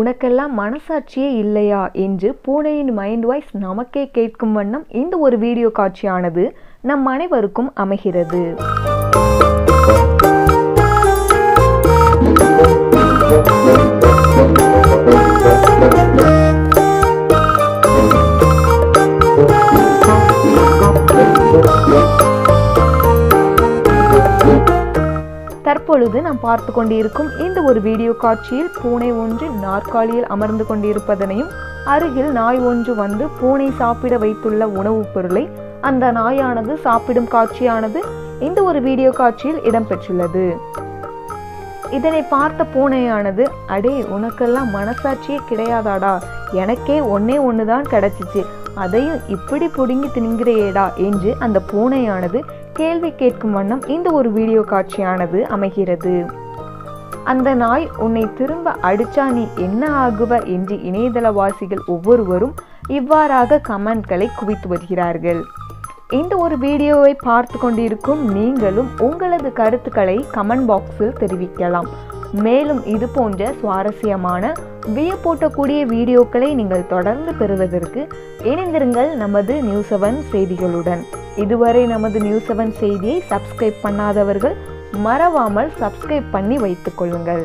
உனக்கெல்லாம் மனசாட்சியே இல்லையா என்று பூனையின் மைண்ட் வாய்ஸ் நமக்கே கேட்கும் வண்ணம் இந்த ஒரு வீடியோ காட்சியானது நம் அனைவருக்கும் அமைகிறது. தற்பொழுது நாம் பார்த்து கொண்டிருக்கும் இந்த ஒரு வீடியோ காட்சியில் பூனை ஒன்று நாற்காலியில் அமர்ந்து கொண்டிருப்பதனையும் அருகில் நாய் ஒன்று வந்து பூனை சாப்பிட வைத்துள்ள உணவுப் பொருளை அந்த நாயானது சாப்பிடும் காட்சியானது இந்த ஒரு வீடியோ காட்சியில் இடம்பெற்றுள்ளது. இதனை பார்த்த பூனையானது அடே உனக்கெல்லாம் மனசாட்சியே கிடையாதாடா? எனக்கே ஒன்னே ஒன்று தான் கிடைச்சிச்சு. அதையும் இப்படி பிடுங்கி தின்கிறேடா? என்று அந்த பூனையானது கேள்வி கேட்கும் வண்ணம் இந்த ஒரு வீடியோ காட்சியானது அமைகிறது. அந்த நாய் உன்னை திரும்ப அடிச்சா நீ என்ன ஆகுவ என்று இணையதளவாசிகள் ஒவ்வொருவரும் இவ்வாறாக கமெண்ட்களை குவித்து வருகிறார்கள். இந்த ஒரு வீடியோவை பார்த்து கொண்டிருக்கும் நீங்களும் உங்களது கருத்துக்களை கமெண்ட் பாக்ஸில் தெரிவிக்கலாம். மேலும் இது போன்ற சுவாரஸ்யமான வியப்பூட்டக்கூடிய வீடியோக்களை நீங்கள் தொடர்ந்து பெறுவதற்கு இணைந்திருங்கள் நமது நியூஸ் செவன் செய்திகளுடன். இதுவரை நமது நியூஸ் செவன் செய்தியை சப்ஸ்கிரைப் பண்ணாதவர்கள் மறவாமல் சப்ஸ்கிரைப் பண்ணி வைத்துக் கொள்ளுங்கள்.